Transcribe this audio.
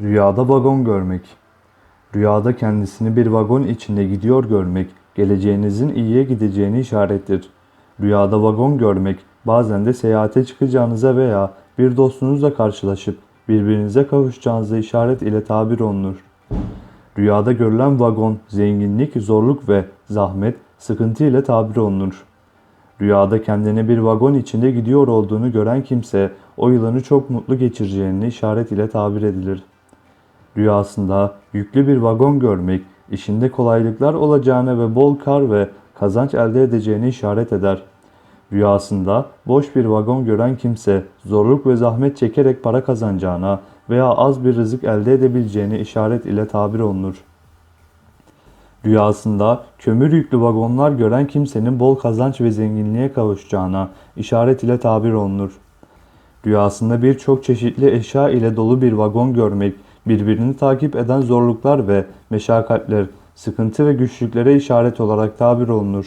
Rüyada vagon görmek. Rüyada kendisini bir vagon içinde gidiyor görmek, geleceğinizin iyiye gideceğini işarettir. Rüyada vagon görmek, bazen de seyahate çıkacağınıza veya bir dostunuzla karşılaşıp birbirinize kavuşacağınıza işaret ile tabir olunur. Rüyada görülen vagon, zenginlik, zorluk ve zahmet, sıkıntı ile tabir olunur. Rüyada kendini bir vagon içinde gidiyor olduğunu gören kimse o yılanı çok mutlu geçireceğini işaret ile tabir edilir. Rüyasında yüklü bir vagon görmek, işinde kolaylıklar olacağını ve bol kar ve kazanç elde edeceğini işaret eder. Rüyasında boş bir vagon gören kimse zorluk ve zahmet çekerek para kazanacağına veya az bir rızık elde edebileceğini işaret ile tabir olunur. Rüyasında kömür yüklü vagonlar gören kimsenin bol kazanç ve zenginliğe kavuşacağına işaret ile tabir olunur. Rüyasında birçok çeşitli eşya ile dolu bir vagon görmek, birbirini takip eden zorluklar ve meşakkatler, sıkıntı ve güçlüklere işaret olarak tabir olunur.